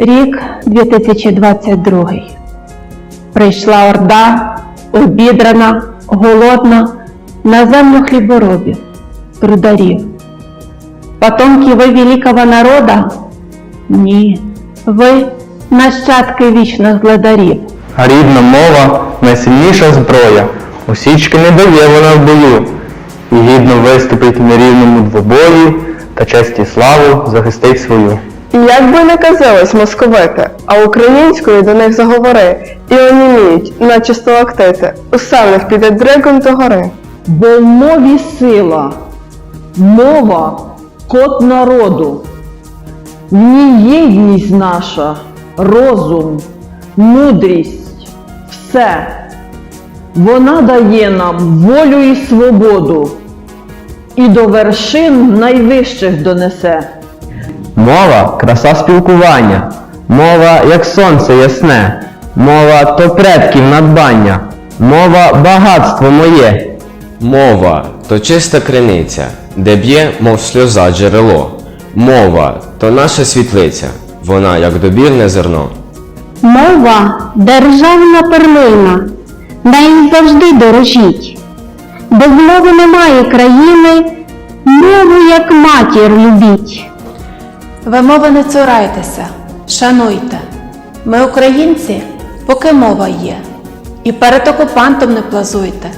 Рік 2022. Прийшла орда, обідрана, голодна, на землю хліборобів, трударів. Потомки ви великого народа? Ні, ви нащадки вічних владарів. А рідна мова найсильніша зброя. Усічки не дає вона в бою. І гідно виступить на рівному двобої та честь і славу захистить свою. І як би не казалось московити, а українською до них заговори, і оніміють, наче сталактити, усе в них піде дригом до гори. Бо в мові сила, мова код народу. В ній єдність наша, розум, мудрість, все. Вона дає нам волю і свободу і до вершин найвищих донесе. Мова краса спілкування. Мова як сонце ясне. Мова то предків надбання. Мова багатство моє. Мова то чиста криниця, де б'є, мов сльоза джерело. Мова то наша світлиця, вона як добірне зерно. Мова державна перлина, нею завжди дорожіть. Без мови немає країни, мову як матір любіть. Ви мови не цурайтеся, шануйте. Ми українці, поки мова є. І перед окупантом не плазуйте.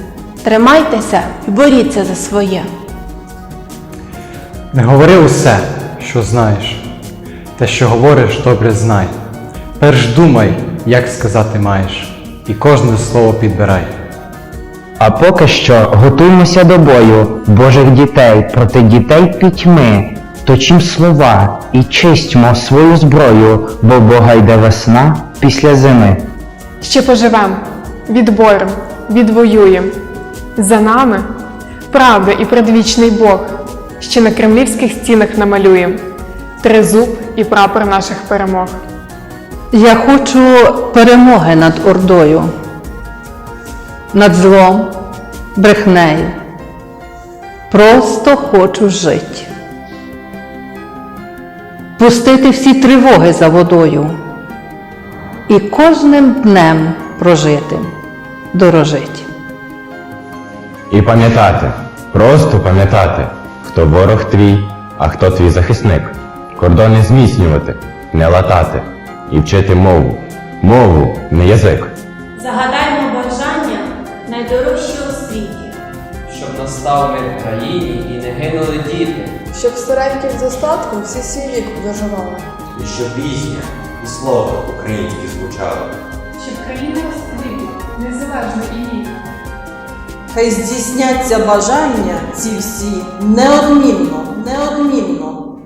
Тримайтеся і боріться за своє. Не говори усе, що знаєш. Те, що говориш, добре знай. Перш думай, як сказати маєш, і кожне слово підбирай. А поки що готуймося до бою Божих дітей проти дітей пітьми. Точим слова і чистьмо свою зброю, бо Бога йде весна після зими. Ще поживем, відборем, відвоюєм. За нами правда і предвічний Бог, ще на кремлівських стінах намалюєм тризуб і прапор наших перемог. Я хочу перемоги над Ордою, над злом, брехнею. Просто хочу жити. Пустити всі тривоги за водою і кожним днем прожитим дорожить. І пам'ятати, просто пам'ятати, хто ворог твій, а хто твій захисник. Кордони зміцнювати, не латати і вчити мову. Мову, не язик. Загадаймо бажання найдорожчі у світі. щоб настав мир в країні і не гинули діти, Щоб стареньким з остатком всі свій вік виживали. і щоб пісня і слово українські звучали. Щоб країна розквітла, незалежно і вільна. Хай здійсняться бажання ці всі неодмінно, неодмінно.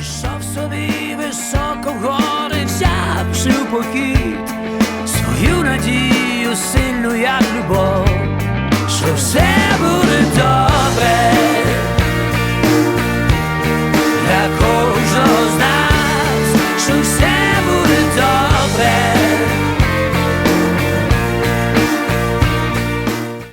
Ішов собі високо в гори, взявши у похід свою надію сильну, як любов, що все